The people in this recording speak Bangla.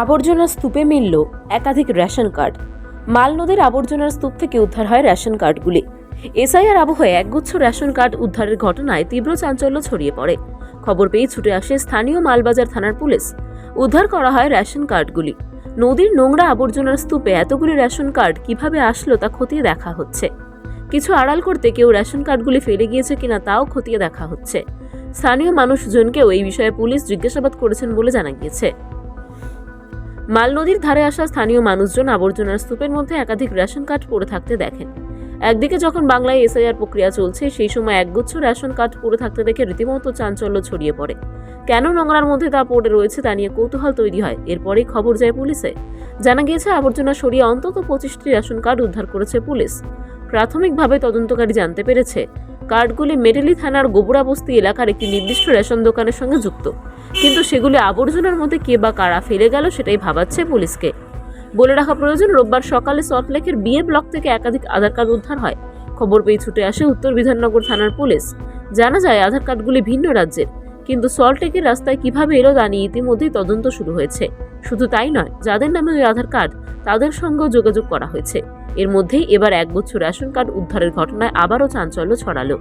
আবর্জনা স্তূপে মিলল একাধিক রেশন কার্ড। মাল নদীর আবর্জনার স্তূপ থেকে উদ্ধার হয় রেশন কার্ডগুলি। এসআইআর আবহে একগুচ্ছ রেশন কার্ড উদ্ধারের ঘটনায় তীব্র চাঞ্চল্য ছড়িয়ে পড়ে। খবর পেয়ে ছুটে আসে স্থানীয় মালবাজার থানার পুলিশ। উদ্ধার করা হয় রেশন কার্ডগুলি। নদীর নোংরা আবর্জনার স্তূপে এতগুলি রেশন কার্ড কীভাবে আসলো তা খতিয়ে দেখা হচ্ছে। কিছু আড়াল করতে কেউ রেশন কার্ডগুলি ফেলে গিয়েছে কিনা তাও খতিয়ে দেখা হচ্ছে। স্থানীয় মানুষজনকেও এই বিষয়ে পুলিশ জিজ্ঞাসাবাদ করেছেন বলে জানা গিয়েছে। মাল নদীর ধারে আসা স্থানীয় মানুষজন আবর্জনার স্তূপের মধ্যে একাধিক রেশন কার্ড পড়ে থাকতে দেখেন। একদিকে যখন বাংলায় এসআইআর প্রক্রিয়া চলছে, সেই সময় একগুচ্ছ রেশন কার্ড পড়ে থাকতে দেখে রীতিমতো চাঞ্চল্য ছড়িয়ে পড়ে। কেন নোংরার মধ্যে তা পড়ে রয়েছে তা নিয়ে কৌতূহল তৈরি হয়, এরপরেই খবর যায় পুলিশে। জানা গিয়েছে, আবর্জনা সরিয়ে অন্তত পঁচিশটি রেশন কার্ড উদ্ধার করেছে পুলিশ। প্রাথমিকভাবে তদন্তকারী জানতে পেরেছে কার্ডগুলি মেডেলি থানার গোবরা বস্তি এলাকার একটি নির্দিষ্ট রেশন দোকানের সঙ্গে যুক্ত। কিন্তু সেগুলি আবর্জনার মধ্যে কে বা কারা ফেলে গেল সেটাই ভাবাচ্ছে পুলিশকে। বলে রাখা প্রয়োজন, রোববার সকালে সল্টলেকের বিয়ে ব্লক থেকে একাধিক আধার কার্ড উদ্ধার হয়। খবর পেয়ে ছুটে আসে উত্তর বিধাননগর থানার পুলিশ। জানা যায়, আধার কার্ডগুলি ভিন্ন রাজ্যের। কিন্তু সল্টলেকের রাস্তায় কীভাবে এলো তা নিয়ে ইতিমধ্যেই তদন্ত শুরু হয়েছে। শুধু তাই নয়, যাদের নামে ওই আধার কার্ড, তাদের সঙ্গেও যোগাযোগ করা হয়েছে। এর মধ্যেই এবার এক বছর রেশন কার্ড উদ্ধারের ঘটনায় আবারও চাঞ্চল্য ছড়ালো।